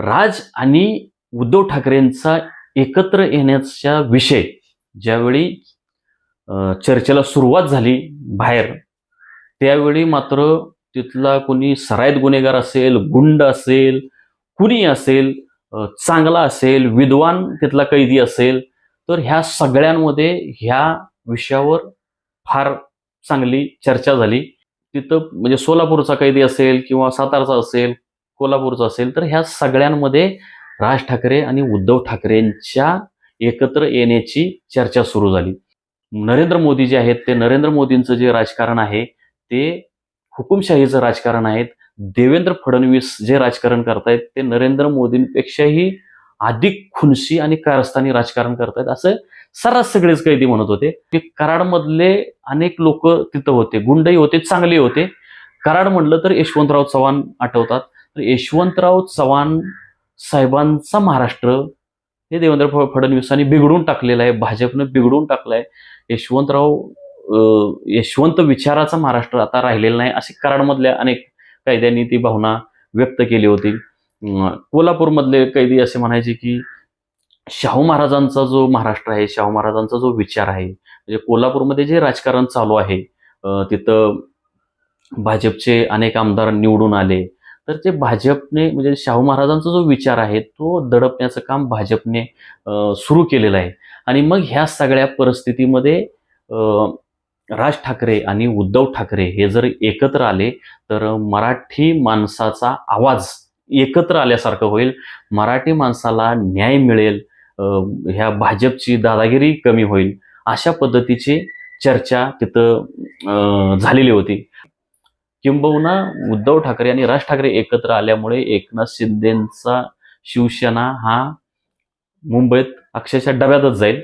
राज आणि उद्धव ठाकरेंचा एकत्र येण्याचा विषय ज्यावेळी चर्चेला सुरुवात झाली बाहेर त्यावेळी मात्र तिथला कोणी सराईत गुन्हेगार असेल गुंड असेल कुणी असेल चांगला असेल विद्वान तिथला कैदी असेल तर ह्या सगळ्यांमध्ये ह्या विषयावर फार चांगली चर्चा झाली. तिथं म्हणजे सोलापूरचा कैदी असेल किंवा सातारचा असेल कोल्हापूरचं असेल तर ह्या सगळ्यांमध्ये राज ठाकरे आणि उद्धव ठाकरेंच्या एकत्र येण्याची चर्चा सुरू झाली. नरेंद्र मोदी जे आहेत ते नरेंद्र मोदींचं जे राजकारण आहे ते हुकुमशाहीचं राजकारण आहे देवेंद्र फडणवीस जे राजकारण करतायत ते नरेंद्र मोदींपेक्षाही अधिक खुनशी आणि कारस्थानी राजकारण करतायत असं सर्रास सगळेच कैदी म्हणत होते. की कराडमधले अनेक लोक तिथं होते गुंडही होते चांगले होते. कराड म्हणलं तर यशवंतराव चव्हाण आठवतात. तर यशवंतराव चव्हाण साहेबांचा महाराष्ट्र हे देवेंद्र फ- फडणवीसांनी बिघडून टाकलेलं आहे. भाजपनं बिघडून टाकलंय. यशवंतराव यशवंत विचाराचा महाराष्ट्र आता राहिलेला नाही असे कराडमधल्या अनेक कैद्यांनी ती भावना व्यक्त केली होती. कोल्हापूरमधले कैदी असे म्हणायचे की शाहू महाराजांचा जो महाराष्ट्र आहे शाहू महाराजांचा जो विचार आहे म्हणजे कोल्हापूरमध्ये जे राजकारण चालू आहे तिथं भाजपचे अनेक आमदार निवडून आले तर ते भाजपने म्हणजे शाहू महाराजांचा जो विचार आहे तो दडपण्याचं काम भाजपने सुरू केलेलं आहे. आणि मग ह्या सगळ्या परिस्थितीमध्ये राज ठाकरे आणि उद्धव ठाकरे हे जर एकत्र आले तर मराठी माणसाचा आवाज एकत्र आल्यासारखं होईल. मराठी माणसाला न्याय मिळेल ह्या भाजपची दादागिरी कमी होईल अशा पद्धतीची चर्चा तिथं झालेली होती. किंबहुना उद्धव ठाकरे आणि राज ठाकरे एकत्र आल्यामुळे एकनाथ शिंदेचा शिवसेना हा मुंबईत अक्षरशः डब्यातच जाईल.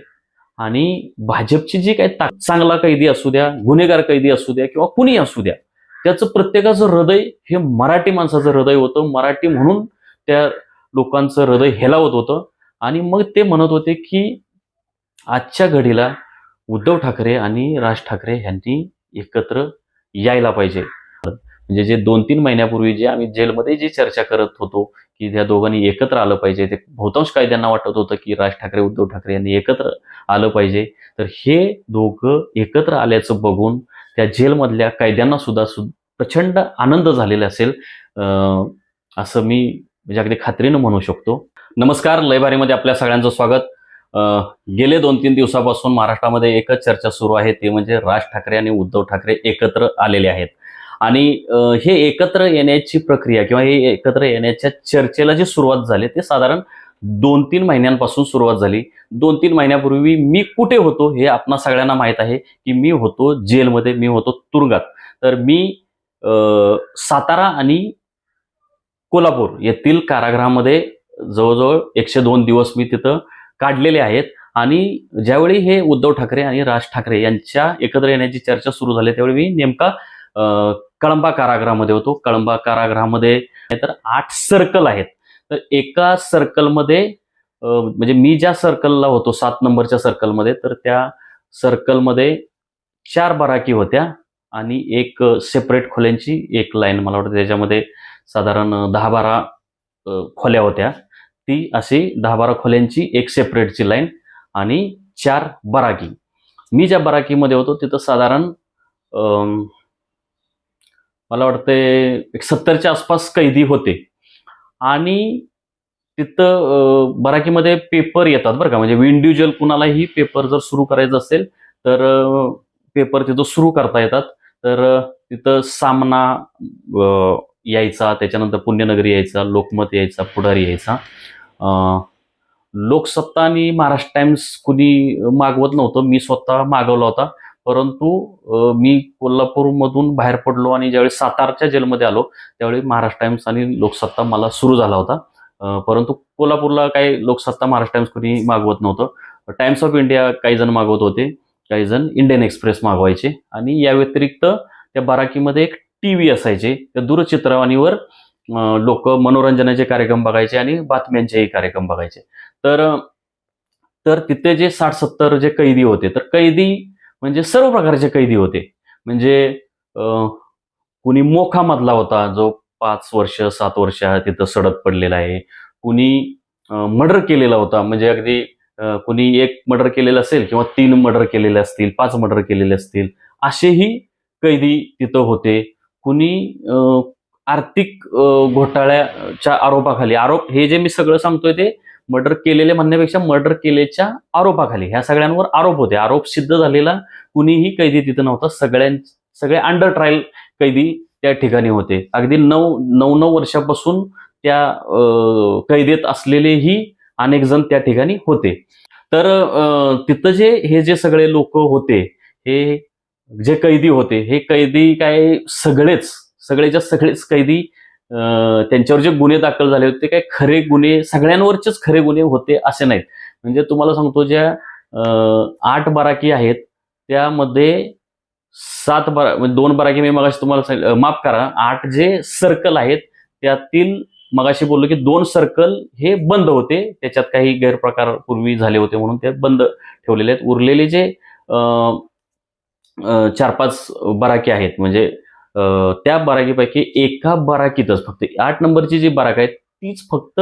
आणि भाजपची जी काही ता- चांगला कैदी असू द्या गुन्हेगार कैदी असू द्या किंवा कुणी असू द्या त्याचं प्रत्येकाचं हृदय हे मराठी माणसाचं हृदय होतं. मराठी म्हणून त्या लोकांचं हृदय हेलावत होतं. आणि मग ते म्हणत होते की आजच्या घडीला उद्धव ठाकरे आणि राज ठाकरे यांनी एकत्र यायला पाहिजे. म्हणजे जे दोन तीन महिन्यापूर्वी जे आम्ही जेलमध्ये जी चर्चा करत होतो की त्या दोघांनी एकत्र आलं पाहिजे ते बहुतांश कायद्यांना वाटत होतं की राज ठाकरे उद्धव ठाकरे यांनी एकत्र आलं पाहिजे. तर हे दोघं एकत्र आल्याचं बघून त्या जेलमधल्या कैद्यांना सुद्धा सु प्रचंड आनंद झालेला असेल. असं मी म्हणजे अगदी खात्रीनं म्हणू शकतो. नमस्कार लयभारीमध्ये आपल्या सगळ्यांचं स्वागत. गेले दोन तीन दिवसापासून महाराष्ट्रामध्ये एकच चर्चा सुरू आहे ते म्हणजे राज ठाकरे आणि उद्धव ठाकरे एकत्र आलेले आहेत. आणि हे एकत्र येण्याची प्रक्रिया किंवा हे एकत्र येण्याच्या चर्चेला जी सुरुवात झाली ते साधारण दोन तीन महिन्यांपासून सुरुवात झाली. दोन तीन महिन्यापूर्वी मी कुठे होतो हे आपणा सगळ्यांना माहीत आहे की मी होतो जेलमध्ये मी होतो तुरुंगात. तर मी सातारा आणि कोल्हापूर येथील कारागृहामध्ये जवळजवळ एकशे दोन दिवस मी तिथं काढलेले आहेत. आणि ज्यावेळी हे उद्धव ठाकरे आणि राज ठाकरे यांच्या एकत्र येण्याची चर्चा सुरू झाली त्यावेळी मी नेमका कळंबा कारागृहामध्ये होतो. कळंबा कारागृहामध्ये तर आठ सर्कल आहेत. तर एका सर्कलमध्ये म्हणजे मी ज्या सर्कलला होतो सात नंबरच्या सर्कलमध्ये तर त्या सर्कलमध्ये चार बराकी होत्या आणि एक सेपरेट खोल्यांची एक लाईन मला वाटतं. त्याच्यामध्ये साधारण दहा बारा खोल्या होत्या. ती अशी दहा बारा खोल्यांची एक सेपरेटची लाईन आणि चार बराकी. मी ज्या बराकीमध्ये होतो तिथं साधारण मला वाटते एक सत्तरच्या आसपास कैदी होते. आणि तिथं बराकीमध्ये पेपर येतात बरं का. म्हणजे इंडिव्हिज्युअल कुणालाही पेपर जर सुरू करायचं असेल तर पेपर तिथं सुरू करता येतात. तर तिथं सामना यायचा त्याच्यानंतर पुण्यनगरी यायचा लोकमत यायचा पुढारी यायचा. लोकसत्ता आणि महाराष्ट्र टाइम्स कुणी मागवत नव्हतं. मी स्वतः मागवला होता. परंतु मी कोल्हापूरमधून बाहेर पडलो आणि ज्यावेळी सातारच्या जेलमध्ये आलो त्यावेळी महाराष्ट्र टाइम्स आणि लोकसत्ता मला सुरू झाला होता. परंतु कोल्हापूरला काही लोकसत्ता महाराष्ट्र टाइम्स कुणी मागवत नव्हतं. टाइम्स ऑफ इंडिया काही जण मागवत होते काही जण इंडियन एक्सप्रेस मागवायचे आणि या व्यतिरिक्त त्या बाराकीमध्ये एक टी व्ही असायचे त्या दूरचित्रवाणीवर लोक मनोरंजनाचे कार्यक्रम बघायचे आणि बातम्यांचेही कार्यक्रम बघायचे. तर तर तिथे जे साठ सत्तर जे कैदी होते तर कैदी म्हणजे सर्व प्रकारचे कैदी होते. म्हणजे कुणी मोखामधला होता जो पाच वर्ष सात वर्ष तिथं सडत पडलेला आहे. कुणी मर्डर केलेला होता म्हणजे अगदी कुणी एक मर्डर केलेलं असेल किंवा तीन मर्डर केलेले असतील पाच मर्डर केलेले असतील असेही कैदी तिथं होते. कुणी आर्थिक घोटाळ्याच्या आरोपाखाली आरोप हे जे मी सगळं सांगतोय ते मर्डर केलेले म्हणण्यापेक्षा मर्डर केल्याच्या आरोपाखाली. ह्या सगळ्यांवर आरोप होते. आरोप सिद्ध झालेला कुणीही कैदी तिथं नव्हता. सगळ्यां सगळे अंडर ट्रायल कैदी त्या ठिकाणी होते. अगदी नऊ नऊ नऊ वर्षापासून त्या कैदेत असलेलेही अनेक जण त्या ठिकाणी होते. तर तिथं जे हे जे सगळे लोक होते हे जे कैदी होते हे कैदी काय सगळेच सगळेच्या सगळेच कैदी त्यांच्यावर जे गुन्हे दाखल झाले होते ते काय खरे गुन्हे सगळ्यांवरचेच खरे गुन्हे होते असे नाहीत. म्हणजे तुम्हाला सांगतो ज्या आठ बाराकी आहेत त्यामध्ये सात बारा म्हणजे दोन बाराकी मी मगाशी तुम्हाला माफ करा. आठ जे सर्कल आहेत त्यातील मगाशी बोललो की दोन सर्कल हे बंद होते. त्याच्यात काही गैरप्रकार पूर्वी झाले होते म्हणून ते बंद ठेवलेले आहेत. उरलेले जे चार पाच बराकी आहेत म्हणजे त्या बराकीपैकी एका बराकीतच फक्त आठ नंबरची जी बराक आहे तीच फक्त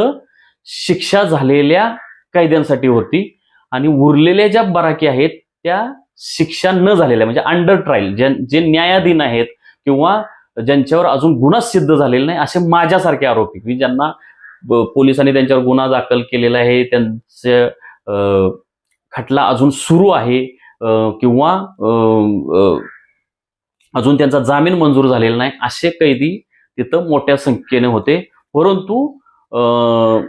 शिक्षा झालेल्या कायद्यांसाठी होती आणि उरलेल्या ज्या बराकी आहेत त्या शिक्षा न झालेल्या म्हणजे अंडर ट्रायल ज्या जे न्यायाधीन आहेत किंवा ज्यांच्यावर अजून गुन्हा सिद्ध झालेला नाही असे माझ्यासारखे आरोपी की ज्यांना पोलिसांनी त्यांच्यावर गुन्हा दाखल केलेला आहे त्यांचे खटला अजून सुरू आहे किंवा अजून त्यांचा जामीन मंजूर झालेला नाही असे कैदी तिथं मोठ्या संख्येने होते. परंतु अं,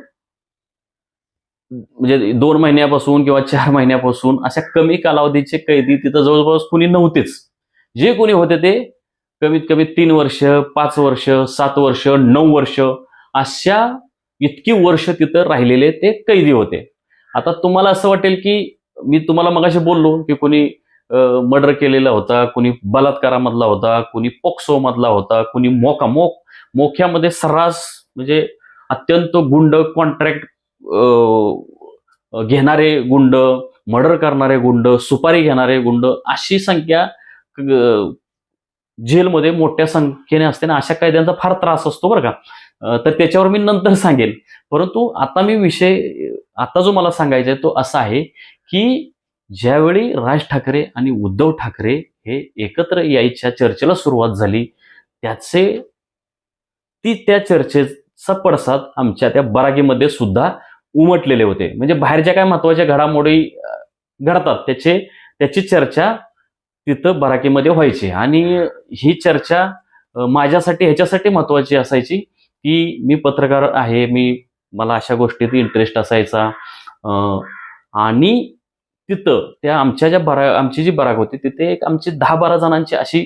म्हणजे दोन महिन्यापासून किंवा चार महिन्यापासून अशा कमी कालावधीचे कैदी तिथं जवळपास कुणी नव्हतेच. जे कोणी होते ते कमीत कमी तीन वर्ष पाच वर्ष सात वर्ष नऊ वर्ष अशा इतकी वर्ष तिथं राहिलेले ते कैदी होते. आता तुम्हाला असं वाटेल की मी तुम्हाला मगाशी बोललो की कोणी मर्डर केलेला होता कुणी बलात्कारामधला होता कुणी पोक्सो मधला होता कुणी मोका मोक मोक्यामध्ये सर्रास म्हणजे अत्यंत गुंड कॉन्ट्रॅक्ट घेणारे गुंड मर्डर करणारे गुंड सुपारी घेणारे गुंड अशी संख्या जेलमध्ये मोठ्या संख्येने असते ना अशा कैद्यांचा फार त्रास असतो बरं का. तर त्याच्यावर मी नंतर सांगेन. परंतु आता मी विषय आता जो मला सांगायचा आहे तो असा आहे की ज्यावेळी राज ठाकरे आणि उद्धव ठाकरे हे एकत्र यायच्या चर्चेला सुरुवात झाली त्याचे ती त्या चर्चेचा पडसाद आमच्या त्या बरागीमध्ये सुद्धा उमटलेले होते. म्हणजे बाहेरच्या काय महत्त्वाच्या घडामोडी घडतात त्याचे त्याची चर्चा तिथं बराकीमध्ये व्हायची. आणि ही चर्चा माझ्यासाठी ह्याच्यासाठी महत्वाची असायची की मी पत्रकार आहे मी मला अशा गोष्टीत इंटरेस्ट असायचा. आणि तिथं त्या आमच्या ज्या बरा आमची जी बराक होती तिथे एक आमची दहा बारा जणांची अशी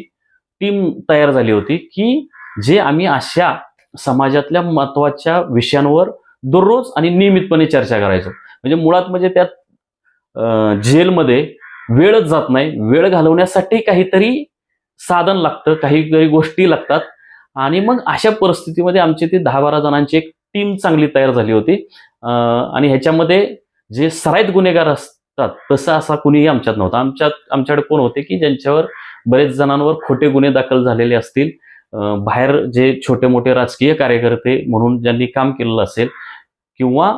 टीम तयार झाली होती की जे आम्ही अशा समाजातल्या महत्त्वाच्या विषयांवर दररोज आणि नियमितपणे चर्चा करायचो. म्हणजे मुळात म्हणजे त्यात जेलमध्ये वेळच जात नाही वेळ घालवण्यासाठी काहीतरी साधन लागतं काही काही गोष्टी लागतात. आणि मग अशा परिस्थितीमध्ये आमची ती दहा बारा जणांची एक टीम चांगली तयार झाली होती. आणि ह्याच्यामध्ये जे सराईत गुन्हेगार असतात तसं असा कुणीही आमच्यात नव्हता. आमच्यात आमच्याकडे कोण होते की ज्यांच्यावर बरेच जणांवर खोटे गुन्हे दाखल झालेले असतील. बाहेर जे छोटे मोठे राजकीय कार्यकर्ते म्हणून ज्यांनी काम केलेलं असेल किंवा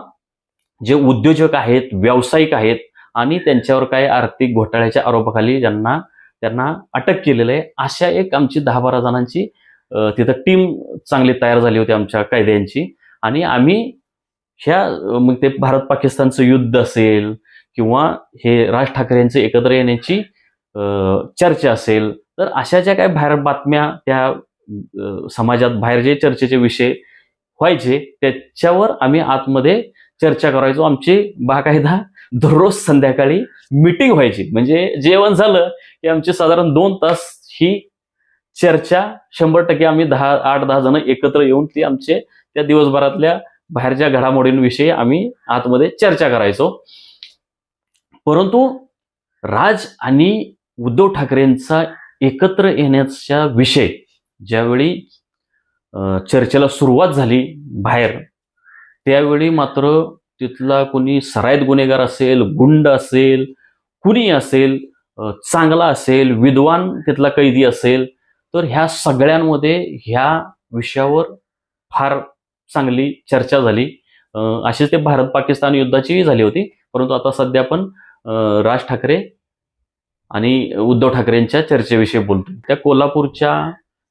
जे उद्योजक आहेत व्यावसायिक आहेत आणि त्यांच्यावर काही आर्थिक घोटाळ्याच्या आरोपाखाली ज्यांना त्यांना अटक केलेलं आहे अशा एक आमची दहा बारा जणांची तिथं टीम चांगली तयार झाली होती आमच्या कायद्यांची. आणि आम्ही ह्या मग ते भारत पाकिस्तानचं युद्ध असेल किंवा हे राज ठाकरे यांचं एकत्र येण्याची चर्चा असेल तर अशा ज्या काय बाहेर बातम्या त्या समाजात बाहेर जे चर्चेचे विषय व्हायचे त्याच्यावर आम्ही आतमध्ये चर्चा करायचो. आमची बाकायदा दररोज संध्याकाळी मिटिंग व्हायची. म्हणजे जेवण झालं की आमची साधारण दोन तास ही चर्चा शंभर टक्के आम्ही दहा आठ दहा जण एकत्र येऊन ती आमचे त्या दिवसभरातल्या बाहेरच्या घडामोडींविषयी आम्ही आतमध्ये चर्चा करायचो. परंतु राज आणि उद्धव ठाकरेंचा एकत्र येण्याचा विषय ज्यावेळी चर्चेला सुरुवात झाली बाहेर त्यावेळी मात्र तिथला कोणी सरायत गुन्हेगार असेल गुंड असेल कुणी असेल चांगला असेल विद्वान तिथला कैदी असेल तर ह्या सगळ्यांमध्ये ह्या विषयावर फार चांगली चर्चा झाली. अशीच ते भारत पाकिस्तान युद्धाचीही झाली होती परंतु आता सध्या आपण राज ठाकरे आणि उद्धव ठाकरेंच्या चर्चेविषयी बोलतो त्या कोल्हापूरच्या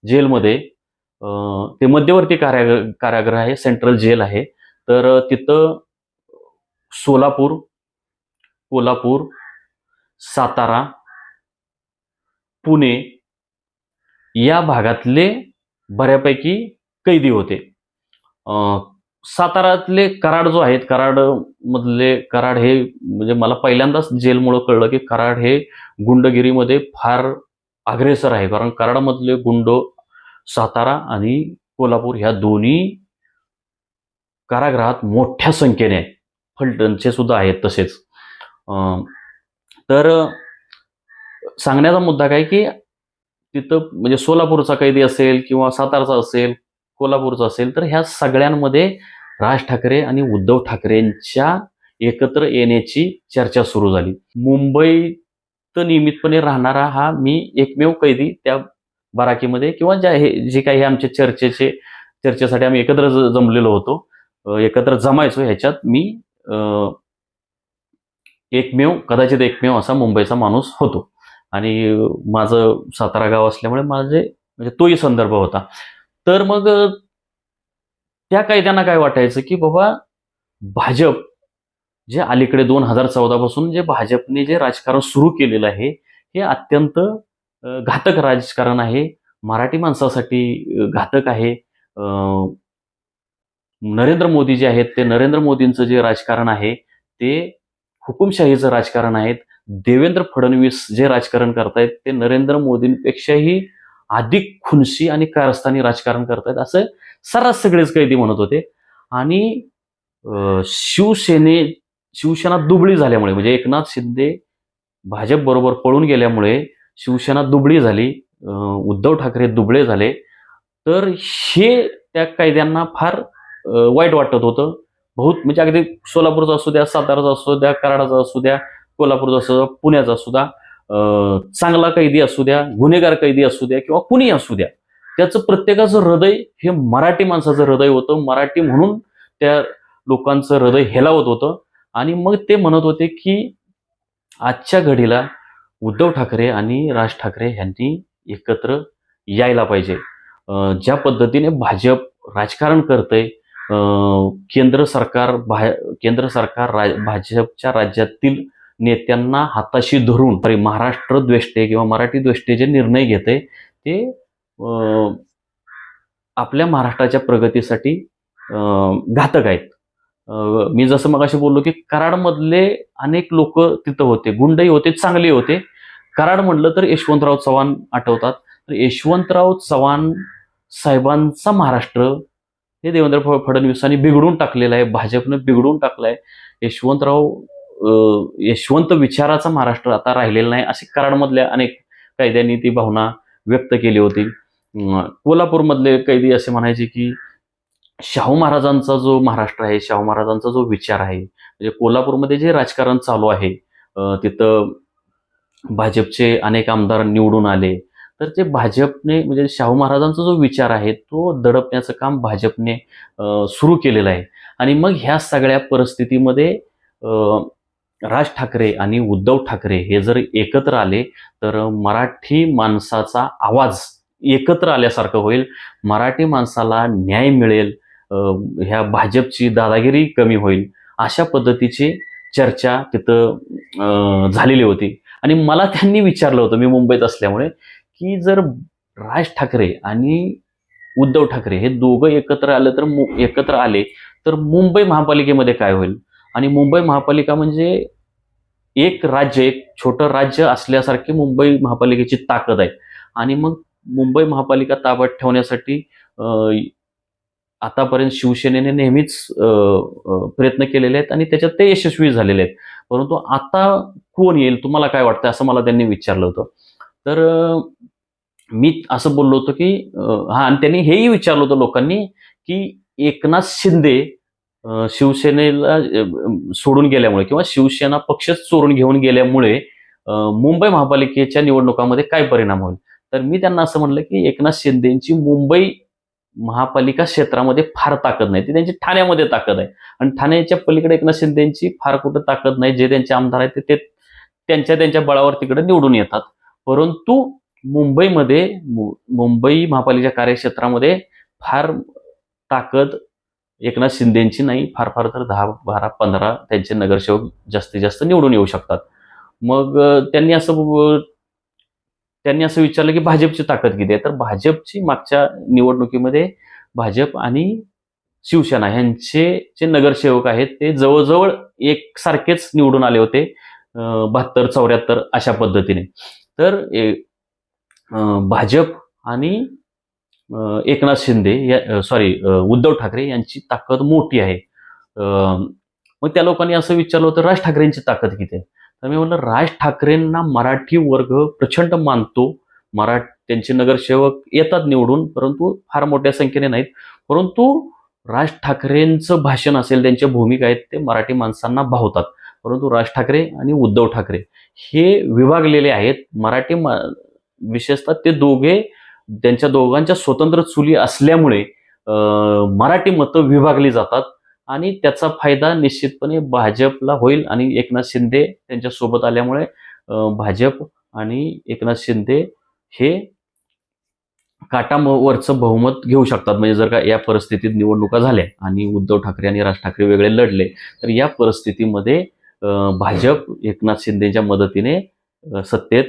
जेलमध्ये ते मध्यवर्ती कारागृह कारागृह आहे सेंट्रल जेल आहे. तर तिथं सोलापूर कोल्हापूर सातारा पुणे या भागातले बऱ्यापैकी कैदी होते. सातारातले कराड जो आहेत कराड मधले कराड हे म्हणजे मला पहिल्यांदाच जेलमुळं कळलं की कराड हे गुंडगिरीमध्ये फार अग्रेसर आहे. कारण कराडमधले गुंड सातारा आणि कोल्हापूर ह्या दोन्ही कारागृहात मोठ्या संख्येने आहेत. फलटणचे सुद्धा आहेत तसेच. तर सांगण्याचा मुद्दा काय की तिथं म्हणजे सोलापूरचा कैदी असेल किंवा सातारचा असेल कोल्हापूरचं असेल तर ह्या सगळ्यांमध्ये राज ठाकरे आणि उद्धव ठाकरेंच्या एकत्र येण्याची चर्चा सुरू झाली. मुंबईत नियमितपणे राहणारा हा मी एकमेव कैदी त्या बराकीमध्ये किंवा ज्या हे जे काही हे आमचे चर्चेचे चर्चेसाठी आम्ही एकत्र ज- जमलेलो होतो एकत्र जमायचो ह्याच्यात मी एकमेव कदाचित एकमेव असा मुंबईचा माणूस होतो. आणि माझं सातारा गाव असल्यामुळे माझे म्हणजे तोही संदर्भ होता. तर मग त्या कायद्यांना काय वाटायचं की बाबा भाजप जे अलीकडे दोन हजार चौदा पासून जे भाजपने जे राजकारण सुरू केलेलं आहे हे अत्यंत घातक राजकारण आहे. मराठी माणसासाठी घातक आहे. नरेंद्र मोदी जे आहेत ते नरेंद्र मोदींचं जे राजकारण आहे ते हुकुमशाहीचं राजकारण आहे देवेंद्र फडणवीस जे राजकारण करतायत ते नरेंद्र मोदींपेक्षाही अधिक खुनशी आणि कारस्थानी राजकारण करतायत असं सर्रास सगळेच कैदी म्हणत होते. आणि शिवसेने शिवसेना दुबळी झाल्यामुळे म्हणजे एकनाथ शिंदे भाजप बरोबर पळून गेल्यामुळे शिवसेना दुबळी झाली उद्धव ठाकरे दुबळे झाले तर हे त्या कैद्यांना फार वाईट वाटत होतं. बहुत म्हणजे अगदी सोलापूरचा असू द्या साताराचा असू द्या कराडाचा असू द्या कोल्हापूरचा असू द्या पुण्याचा असू द्या चांगला कैदी असू द्या गुन्हेगार कैदी असू द्या किंवा कुणी असू द्या त्याचं प्रत्येकाचं हृदय हे मराठी माणसाचं हृदय होतं. मराठी म्हणून त्या लोकांचं हृदय हेलावत होतं. आणि मग ते म्हणत होते की आजच्या घडीला उद्धव ठाकरे आणि राज ठाकरे यांनी एकत्र यायला पाहिजे. ज्या पद्धतीने भाजप राजकारण करतंय केंद्र सरकार भा केंद्र सरकार राज भाजपच्या राज्यातील नेत्यांना हाताशी धरून तरी महाराष्ट्र द्वेष्टे किंवा मराठी द्वेष्टे जे निर्णय घेते ते आपल्या महाराष्ट्राच्या प्रगतीसाठी घातक आहेत. मी जसं मगाशी बोललो की कराडमधले अनेक लोक तिथं होते गुंडही होते चांगले होते. कराड म्हणलं तर यशवंतराव चव्हाण आठवतात. तर यशवंतराव चव्हाण साहेबांचा महाराष्ट्र हे देवेंद्र फडणवीसांनी बिघडून टाकलेलं आहे भाजपनं बिघडून टाकलंय. यशवंतराव यशवंत विचाराचा महाराष्ट्र आता राहिलेला नाही असे कराडमधल्या अनेक कैद्यांनी ती भावना व्यक्त केली होती. कोल्हापूरमधले कैदी असे म्हणायचे की शाहू महाराजांचा जो महाराष्ट्र आहे शाहू महाराजांचा जो विचार आहे म्हणजे कोल्हापूरमध्ये जे राजकारण चालू आहे तिथं भाजपचे अनेक आमदार निवडून आले. तर ते भाजपने म्हणजे शाहू महाराजांचा जो विचार आहे तो दडपण्याचं काम भाजपने सुरू केलेलं आहे. आणि मग ह्या सगळ्या परिस्थितीमध्ये राज ठाकरे आणि उद्धव ठाकरे हे जर एकत्र आले तर मराठी माणसाचा आवाज एकत्र आल्यासारखं होईल. मराठी माणसाला न्याय मिळेल. ह्या भाजपची दादागिरी कमी होईल. अशा पद्धतीची चर्चा तिथं झालेली होती. आणि मला त्यांनी विचारलं होतं मी मुंबईत असल्यामुळे की जर राज ठाकरे आणि उद्धव ठाकरे हे दोघं एकत्र आले तर मु- एकत्र आले तर मुंबई महापालिकेमध्ये काय होईल? आणि मुंबई महापालिका म्हणजे एक राज्य एक छोटं राज्य असल्यासारखी मुंबई महापालिकेची ताकद आहे. आणि मग मुंबई महापालिका ताब्यात ठेवण्यासाठी आतापर्यंत शिवसेनेने नेहमीच प्रयत्न केलेले आहेत आणि त्याच्यात ते यशस्वी झालेले आहेत. परंतु आता कोण येईल तुम्हाला काय वाटतं असं मला त्यांनी विचारलं होतं. तर मी असं बोललो होतो की हा आणि त्यांनी हेही विचारलं होतं लोकांनी की एकनाथ शिंदे शिवसेनेला सोडून गेल्यामुळे किंवा शिवसेना पक्षच चोरून घेऊन गेल्यामुळे मुंबई महापालिकेच्या निवडणुकामध्ये काय परिणाम होईल? तर मी त्यांना असं म्हणलं की एकनाथ शिंदेची मुंबई महापालिका क्षेत्रामध्ये फार ताकद नाही. ती त्यांची ठाण्यामध्ये ताकद आहे. आणि ठाण्याच्या पलीकडे एकनाथ शिंदेची फार कुठं ताकद नाही. जे त्यांचे आमदार आहेत ते- ते त्यांच्या त्यांच्या बळावर तिकडे निवडून येतात. परंतु मुंबईमध्ये मु- मुंबई महापालिका कार्यक्षेत्रामध्ये फार ताकद एकनाथ शिंदेची नाही फार फार तर दहा बारा पंधरा त्यांचे नगरसेवक जास्तीत जास्त निवडून येऊ शकतात. मग त्यांनी असं त्यांनी असं विचारलं की भाजपची ताकद किती आहे? तर भाजपची मागच्या निवडणुकीमध्ये भाजप आणि शिवसेना यांचे जे नगरसेवक आहेत ते जवळजवळ एकसारखेच निवडून आले होते बहात्तर चौऱ्याहत्तर अशा पद्धतीने. तर ए- भाजप आणि एकनाथ शिंदे या सॉरी उद्धव ठाकरे यांची ताकद मोठी आहे. मग त्या लोकांनी असं विचारलं होतं राज ठाकरेंची ताकद किती आहे? तर मी म्हणलं राज ठाकरेंना मराठी वर्ग प्रचंड मानतो. मरा त्यांचे नगरसेवक येतात निवडून परंतु फार मोठ्या संख्येने नाहीत. परंतु राज ठाकरेंचं भाषण असेल त्यांच्या भूमिका आहेत ते मराठी माणसांना भावतात. परंतु राज ठाकरे आणि उद्धव ठाकरे हे विभागलेले आहेत. मराठी मा विशेषतः ते दोघे त्यांच्या दोघांच्या स्वतंत्र चुली असल्यामुळे मराठी मतं विभागली जातात आणि त्याचा फायदा निश्चितपणे भाजपला होईल आणि एकनाथ शिंदे त्यांच्यासोबत आल्यामुळे भाजप आणि एकनाथ शिंदे हे काटावरचं बहुमत घेऊ शकतात. म्हणजे जर का या परिस्थितीत निवडणुका झाल्या आणि उद्धव ठाकरे आणि राज ठाकरे वेगळे लढले तर या परिस्थितीमध्ये भाजप एकनाथ शिंदेच्या मदतीने सत्तेत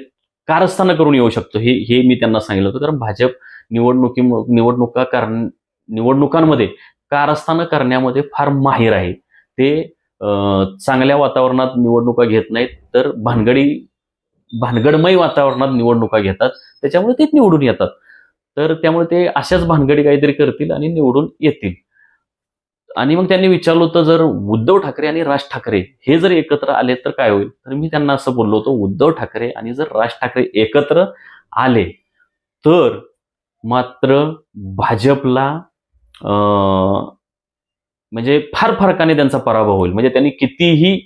कारस्थानं करून येऊ शकतो. हे हे मी त्यांना सांगितलं होतं. कारण भाजप निवडणुकी निवडणुका कर निवडणुकांमध्ये कारस्थानं करण्यामध्ये फार माहीर आहे. ते चांगल्या वातावरणात निवडणुका घेत नाहीत तर भानगडी भानगडमय वातावरणात निवडणुका घेतात. त्याच्यामुळे ते निवडून येतात. तर त्यामुळे ते अशाच भानगडी काहीतरी करतील आणि निवडून येतील. आणि मग त्यांनी विचारलं होतं जर उद्धव ठाकरे आणि राज ठाकरे हे जर एकत्र आले तर काय होईल? तर मी त्यांना असं बोललो होतो उद्धव ठाकरे आणि जर राज ठाकरे एकत्र आले तर मात्र भाजपला अं, म्हणजे फार फरकाने त्यांचा पराभव होईल. म्हणजे त्यांनी कितीही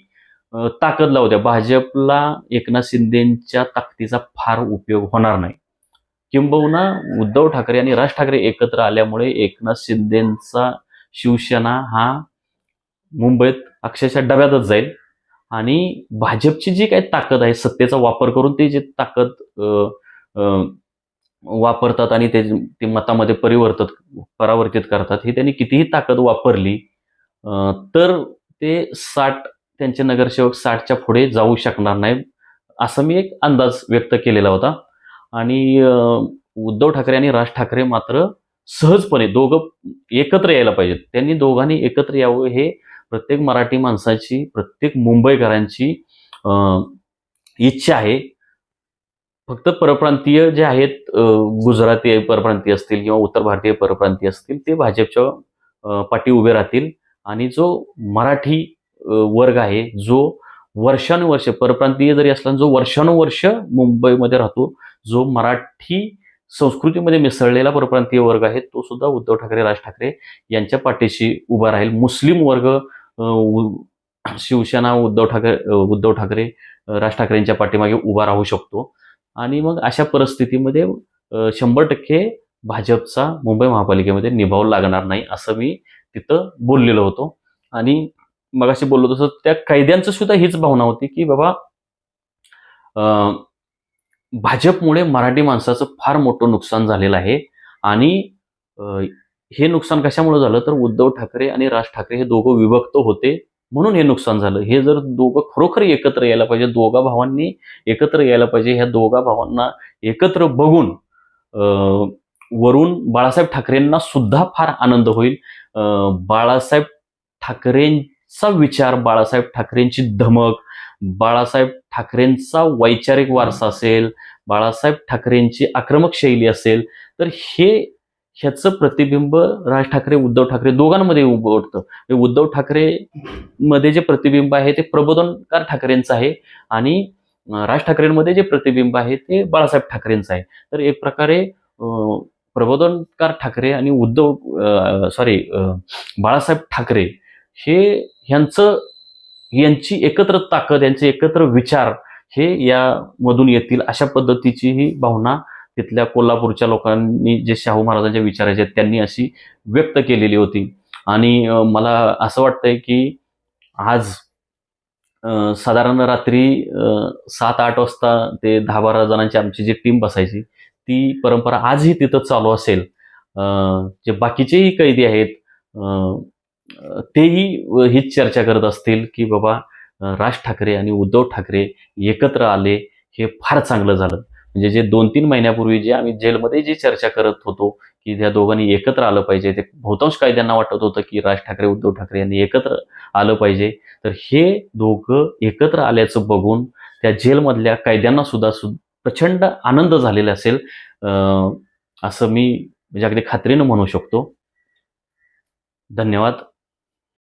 ताकद लावू द्या भाजपला एकनाथ शिंदेच्या ताकदीचा फार उपयोग होणार नाही. किंबहुना उद्धव ठाकरे आणि राज ठाकरे एकत्र आल्यामुळे एकनाथ शिंदेचा शिवसेना हा मुंबईत अक्षरशः डब्यातच जाईल. आणि भाजपची जी काही ताकद आहे सत्तेचा वापर करून ती जी ताकद वापरतात आणि ते ते मतामध्ये परिवर्तित परावर्तित करतात ही त्यांनी कितीही ताकद वापरली तर ते साठ त्यांचे नगरसेवक साठच्या पुढे जाऊ शकणार नाही असं मी एक अंदाज व्यक्त केलेला होता. आणि उद्धव ठाकरे आणि राज ठाकरे मात्र सहजपणे दोघं एकत्र यायला पाहिजेत. त्यांनी दोघांनी एकत्र यावं हे प्रत्येक मराठी माणसाची प्रत्येक मुंबईकरांची इच्छा आहे. फक्त परप्रांतीय जे आहेत गुजराती परप्रांतीय असतील किंवा उत्तर भारतीय परप्रांतीय असतील ते भाजपच्या पाठी उभे राहतील. आणि जो मराठी वर्ग आहे जो वर्षानुवर्ष परप्रांतीय जरी असला जो वर्षानुवर्ष मुंबईमध्ये राहतो जो मराठी संस्कृतीमध्ये मिसळलेला परप्रांतीय वर्ग आहे तो सुद्धा उद्धव ठाकरे राज ठाकरे यांच्या पाठीशी उभा राहील. मुस्लिम वर्ग उ- शिवसेना उद्धव ठाकरे उद्धव ठाकरे राज ठाकरेंच्या पाठीमागे उभा राहू शकतो. आणि मग अशा परिस्थितीमध्ये शंभर टक्के भाजपचा मुंबई महापालिकेमध्ये निभाव लागणार नाही असं मी तिथं बोललेलो होतो. आणि मगाशी बोललो तसं त्या कैद्यांचं सुद्धा हीच भावना होती की बाबा भाजपमुळे मराठी माणसाचं फार मोठं नुकसान झालेलं आहे. आणि हे नुकसान कशामुळे झालं? तर उद्धव ठाकरे आणि राज ठाकरे हे दोघं विभक्त होते म्हणून हे नुकसान झालं. हे जर दोघं खरोखर एकत्र यायला पाहिजे दोघा भावांनी एकत्र यायला पाहिजे ह्या दोघा भावांना एकत्र बघून वरून बाळासाहेब ठाकरेंना सुद्धा फार आनंद होईल. बाळासाहेब ठाकरेंचा विचार बाळासाहेब ठाकरेंची धमक बाळासाहेब ठाकरेंचा वैचारिक वारसा असेल बाळासाहेब ठाकरेंची आक्रमक शैली असेल तर हे ह्याचं प्रतिबिंब राज ठाकरे उद्धव ठाकरे दोघांमध्ये उभं उठतं म्हणजे उद्धव ठाकरे मध्ये जे प्रतिबिंब आहे ते प्रबोधनकार ठाकरेंचं आहे आणि राज ठाकरेंमध्ये जे प्रतिबिंब आहे ते बाळासाहेब ठाकरेंचं आहे. तर एक प्रकारे प्रबोधनकार ठाकरे आणि उद्धव सॉरी बाळासाहेब ठाकरे हे ह्यांचं यांची एकत्र ताकद यांचे एकत्र विचार हे यामधून येतील अशा पद्धतीची ही भावना तिथल्या कोल्हापूरच्या लोकांनी जे शाहू महाराजांच्या विचारायचे आहेत त्यांनी अशी व्यक्त केलेली होती. आणि मला असं वाटतंय की आज साधारण रात्री सात आठ वाजता ते दहा बारा जणांची आमची जी टीम बसायची ती परंपरा आजही तिथं चालू असेल. जे बाकीचेही कैदी आहेत तेही हीच चर्चा करत असतील की बाबा राज ठाकरे आणि उद्धव ठाकरे एकत्र आले हे फार चांगलं झालं. म्हणजे जे दोन तीन महिन्यापूर्वी जे आम्ही जेलमध्ये जी चर्चा करत होतो की त्या दोघांनी एकत्र आलं पाहिजे ते बहुतांश कायद्यांना वाटत होतं की राज ठाकरे उद्धव ठाकरे यांनी एकत्र आलं पाहिजे. तर हे दोघं एकत्र आल्याचं बघून त्या जेलमधल्या कायद्यांना सुद्धा सु प्रचंड आनंद झालेला असेल. असं मी म्हणजे अगदी खात्रीनं म्हणू शकतो. धन्यवाद.